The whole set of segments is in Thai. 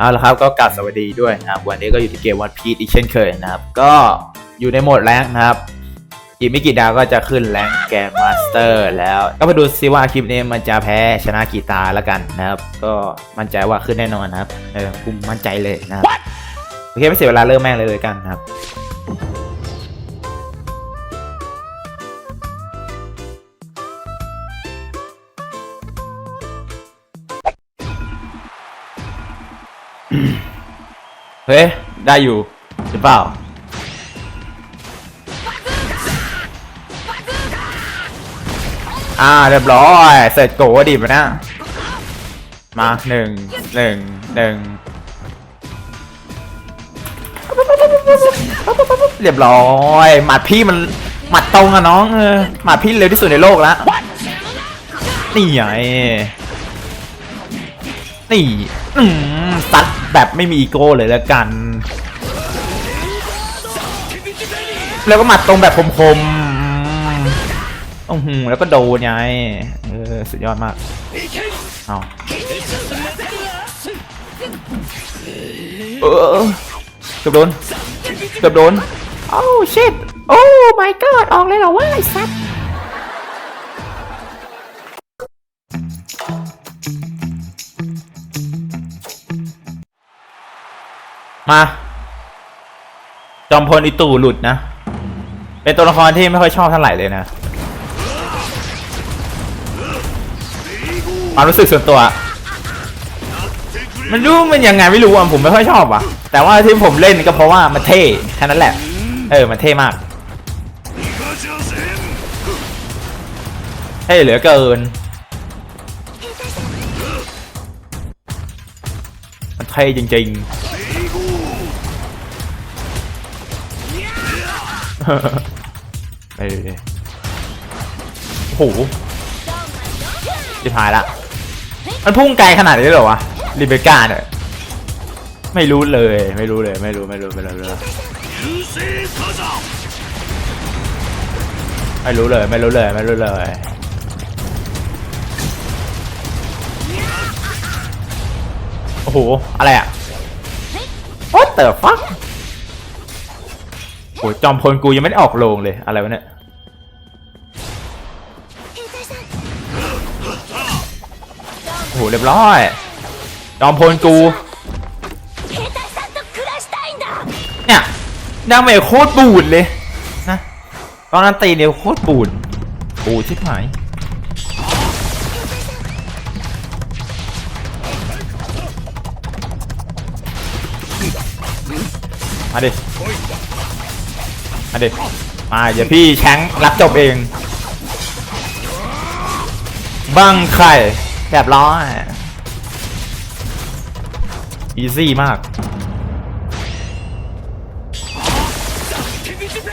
เอาละครับก็กลับสวัสดีด้วยนะครับวันนี้ก็อยู่ที่เกมวันพีทอีกเช่นเคยนะครับ ก็อยู่ในโหมดแรงนะครับอีกไม่กี่ดาวก็จะขึ้นแรงแกมมาสเตอร์แล้ว ก็มาดูซิว่าคลิปนี้มันจะแพ้ชนะกี่ตาแล้วกันนะครับ ก็มั่นใจว่าขึ้นแน่นอนนะครับเออกูมั่นใจเลยนะครับโอเคไม่เสียเวลาเริ่มแม่งเลยเลยกันนะครับ เฮ้ย ได้อยู่หรือเปล่า อ่าเรียบร้อยเสร็จโกดิบนะ มาหนึ่งหนึ่งหนึ่งเรียบร้อยหมัดพี่มันหมัดตรงอะน้องเออหมัดพี่เร็วที่สุดในโลกแล้วนี่ไงนี่อืมซัด แบบไม่มีอีโก้เลยแล้วกัน แล้วก็หมัดตรงแบบคมๆอือหือแล้วก็โดนไงเออสุดยอดมากเอาเออเกือบโดนเกือบโดนโอ้ชิตโอ้ my god ออกเลยเหรอวะไอ้สัส มา จอมพลอิตู่หลุดนะ เป็นตัวละครที่ไม่ค่อยชอบเท่าไหร่เลยนะความรู้สึกส่วนตัว มันรู้มันยังไงไม่รู้อะผมไม่ค่อยชอบอะ แต่ว่าที่ผมเล่นก็เพราะว่ามันเท่แค่นั้นแหละ เออ มันเท่มาก เท่เหลือเกิน มันเท่จริงๆ ไปเลยโอ้โหจะพายละ มันพุ่งไกลขนาดนี้เลยเหรอวะริเบก้าเนี่ยไม่รู้เลยไม่รู้เลยไม่รู้ไม่รู้ไม่รู้เลยไม่รู้เลยไม่รู้เลยไม่รู้เลยโอ้โหอะไรอะ What the fuck โอ้จอมพลกูยังไม่ได้ออกโรงเลยอะไรวะเนี่ยโอ้โหเรียบร้อย จอมพลกูเนี่ยนางเมจโคตรบูดเลยนะตอนนั้นตีเนี่ยโคตรบูดบูดชิบหายมาดิ มาดิมาเดี๋ยวพี่แชงรับจบเอง บังไข่แบบร้อยอีซี่มาก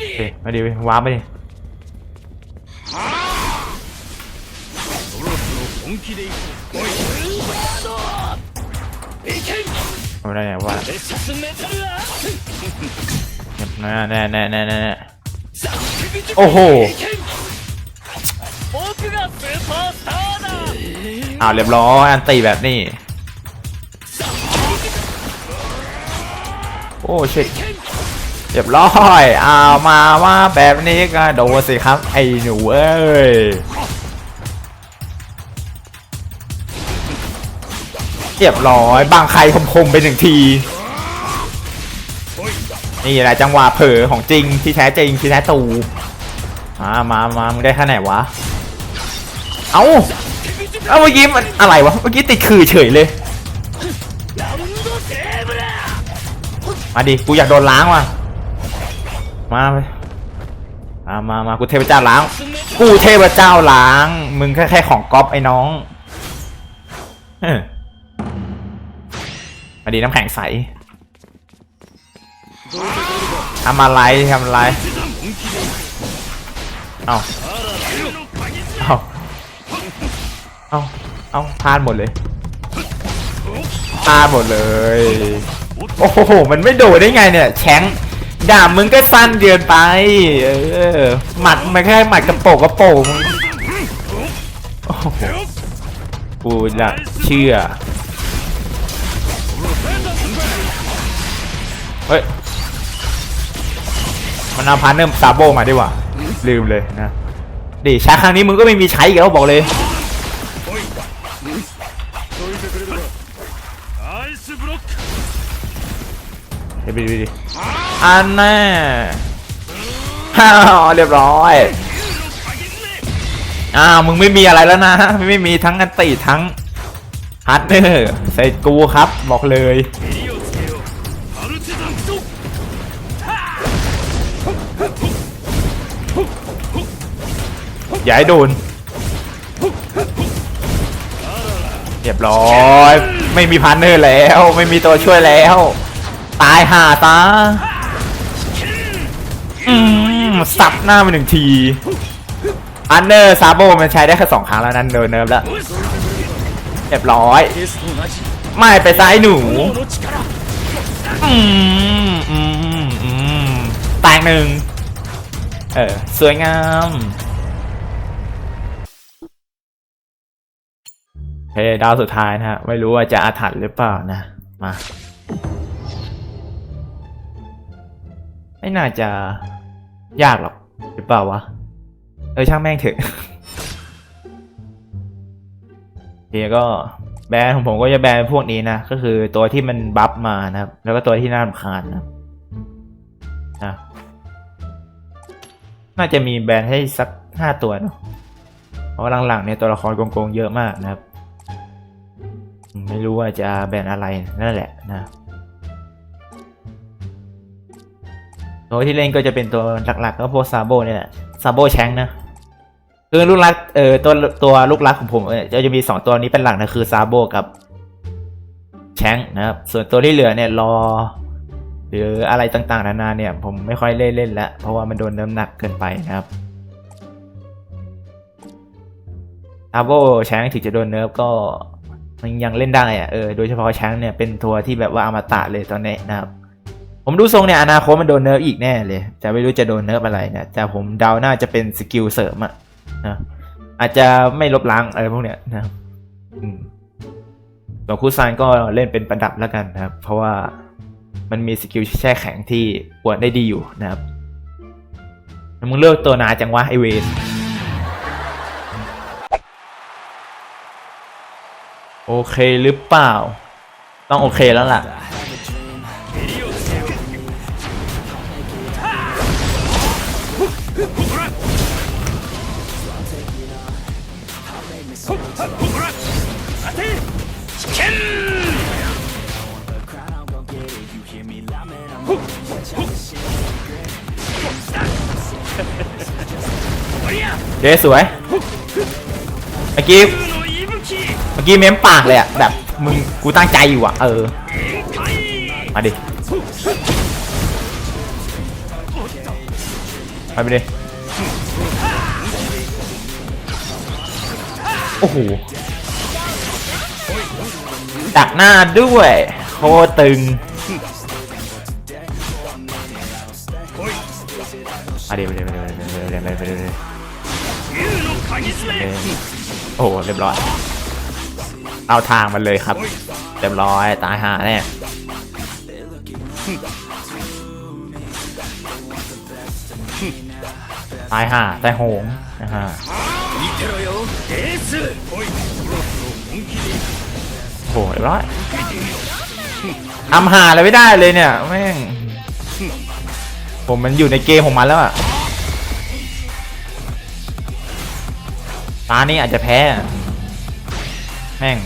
โอเคมาดิว้าร์ปไปดิเอาได้ไงวะ แน่แน่แน่แน่แน่โอ้โหอ้าวเรียบร้อยอันตีแบบนี้ โอ้ชิตเรียบร้อยเอามาว่าแบบนี้ก็โดนสิครับ ไอ้หนูเอ้ยเรียบร้อยบางใครคมๆไปหนึ่งที นี่แหละจังหวะเผลอของจริงที่แท้จริงที่แท้ตูมามามามึงได้แค่ไหนวะ เอ้าเอาเมื่อกี้มันอะไรวะ เมื่อกี้ติดขื่อเฉยเลย มาดิ กูอยากโดนล้างว่ะ มาไปมามามากูเทพเจ้าล้าง กูเทพเจ้าล้าง มึงแค่แค่ของก๊อปไอ้น้องเฮ้ยมาดีน้ำแข็งใส ทำอะไรทำอะไรเอาเอาเอาเอาพลาดหมดเลยพลาดหมดเลย โอ้โห มันไม่โดดได้ไงเนี่ยแชงดาบมึงก็สั้นเกินไป เออ หมัดมันแค่หมัดกระโปงกระโปงมึงโอ้โหกูจะเชื่อ เฮ้ย มันอาพาร์เนอร์ซาโบมาดีกว่า ลืมเลยนะดิใช้ครั้งนี้มึงก็ไม่มีใช้อีกแล้วบอกเลยเดี๋ยวไปดิอันน่้าเรียบร้อยอ้าวมึงไม่มีอะไรแล้วนะ ไม่มีทั้งอันติทั้งฮาร์เนอร์ใส่กูครับบอกเลย ย้ายโดน เรียบร้อย ไม่มีพันเนอร์แล้ว ไม่มีตัวช่วยแล้ว ตายห่าตาอืมสับหน้ามาหนึ่งทีอันเนอร์ซาโบมันใช้ได้แค่สองครั้งแล้วนั่นเนิร์ฟแล้วเรียบร้อย ไม่ไปซ้ายหนูตายหนึ่งเออ สวยงาม เฮ้ดาวสุดท้ายนะฮะ ไม่รู้ว่าจะอาถรรพ์หรือเปล่านะ มา ไม่น่าจะยากหรอก หรือเปล่าวะ เออช่างแม่งเถอะเดี๋ยวก็แบรนของผมก็จะแบรนพวกนี้นะ ก็คือตัวที่มันบัฟมานะครับ แล้วก็ตัวที่น่ารำคาญนะนะน่าจะมีแบรนให้สักห้าตัวเนาะเพราะหลังๆเนี่ยตัวละครโกงๆเยอะมากนะครับ ไม่รู้ว่าจะแบนอะไรนั่นแหละนะตัวที่เล่นก็จะเป็นตัวหลักๆก็พวกซาโบเนี่ยแหละซาโบแชงนะคือลูกรักเออตัวตัวลูกรักของผมเออจะจะมีสองตัวนี้เป็นหลักนะคือซาโบกับแชงนะครับส่วนตัวที่เหลือเนี่ยรอ หรืออะไรต่างๆนานาเนี่ย ผมไม่ค่อยเล่นเล่นแล้วเพราะว่ามันโดนน้ำหนักเกินไปนะครับซาโบแชงถึงจะโดนเนิร์ฟก็ มันยังเล่นได้อะเออโดยเฉพาะแชงเนี่ยเป็นตัวที่แบบว่าอมตะเลยตอนนี้นะครับผมดูทรงเนี่ยอนาคตมันโดนเนิร์ฟอีกแน่เลยแต่ไม่รู้จะโดนเนิร์ฟอะไรนะแต่ผมเดาน่าจะเป็นสกิลเสริมอะนะอาจจะไม่ลบล้างอะไรพวกเนี้ยนะครับอืมส่วคูซานก็เล่นเป็นประดับแล้วกันนะครับ เพราะว่ามันมีสกิลแช่แข็งที่ปวดได้ดีอยู่นะครับมึงเลือกตัวนาจังวะไอเวน โอเคหรือเปล่า ต้องโอเคแล้วล่ะ เจ๊สวยเมื่อกี้ มื่อกี้เม้มปากเลยอะแบบมึงกูตั้งใจอยู่อะเออ มาดิไปไปดิโอ้โหดักหน้าด้วยโคตึงอะเดี๋ยวเดี๋ยวเดี๋ยวเดี๋ยวเดี๋ยวเดี๋ยวเดี๋ยวโอ้เรียบร้อย เอาทางมันเลยครับเต็มร้อยตายหาแน่ตายห่าแต่โหงนะฮะโหเร้อยทำห่าอะไรไม่ได้เลยเนี่ยแม่งผมมันอยู่ในเกมของมันแล้วอะตานี้อาจจะแพ้ แม่ง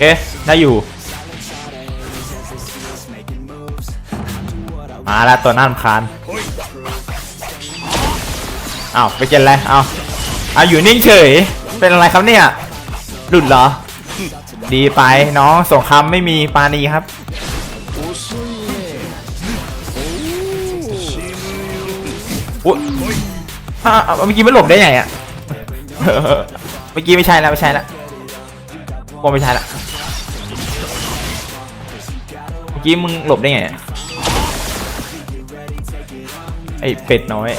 โอ๊ะได้อยู่ มาแล้วตัวน่านคาน อ้าวไปเจนอะไรอ้าวอ้าอยู่นิ่งเฉย เป็นอะไรครับเนี่ย หลุดเหรอ ดีไปน้องสงครามไม่มีปาณีครับอุ๊ยอ้าวเมื่อกี้ไม่หลบได้ไงอะเมื่อกี้ไม่ใช่แล้วไม่ใช่แล้วไม่ใช่ละเมื่อกี้มึงหลบได้ไงไอ้เป็ดน้อย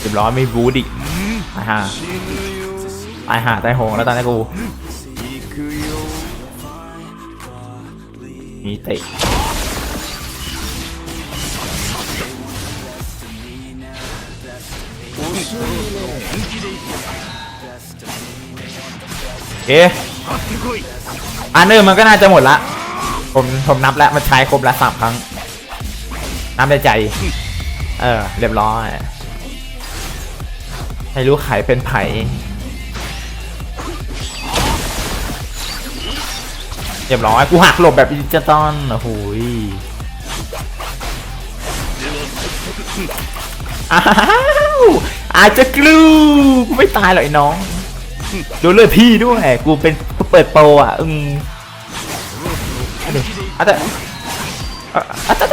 เรียบร้อยไม่บูดิไอ้ห่าไอ้ห่าไต้หงแล้วตอนนี้กูมีเตะเอ๊ะอันเนอร์มันก็น่าจะหมดละ ผมผมนับแล้วมันใช้ครบละสามครั้ง นับใจใจ เออ เรียบร้อยให้รู้ไขเป็นไผ่เรียบร้อย กูหักหลบแบบดิจิตอลโอ้โหอ้าวอาจจะกลูกูไม่ตายหรอกไอ้น้องดูเลือดพี่ด้วย กูเป็นเปิดโปรอะอืมอันนี้อาจจะอาจจะ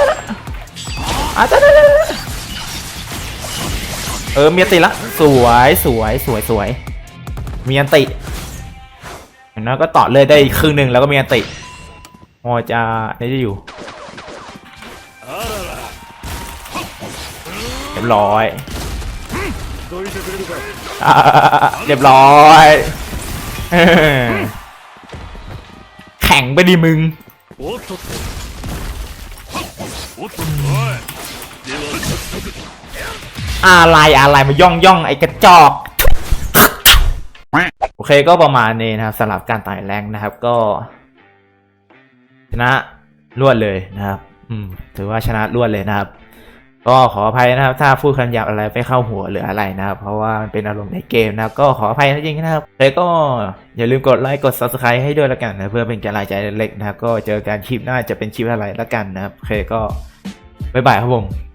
อาจจะ เออเมียติละ สวยสวยสวยสวยมีอันติแล้วก็ต่อเลยได้ครึ่งหนึ่งแล้วก็มีอันติโอจะนี่จะอยู่เรียบร้อยเรียบร้อยแข่งไปดิมึงโอะไรอะไรมาย่องย่องไอ้กระจอกโอเคก็ประมาณนี้นะครับสำหรับการต่แรงนะครับก็ ชนะรวดเลยนะครับ อืม ถือว่าชนะรวดเลยนะครับ ก็ขออภัยนะครับ ถ้าพูดคำหยาบอะไรไปเข้าหัวหรืออะไรนะครับ เพราะว่ามันเป็นอารมณ์ในเกมนะครับ ก็ขออภัยจริงๆนะครับแล้วก็อย่าลืมกดไลค์กด subscribe ให้ด้วยแล้วกันนะเพื่อเป็นกำลังใจเล็กๆนะครับ ก็เจอกันคลิปหน้าจะเป็นคลิปอะไรแล้วกันนะครับโอเคก็บ๊ายบายครับผม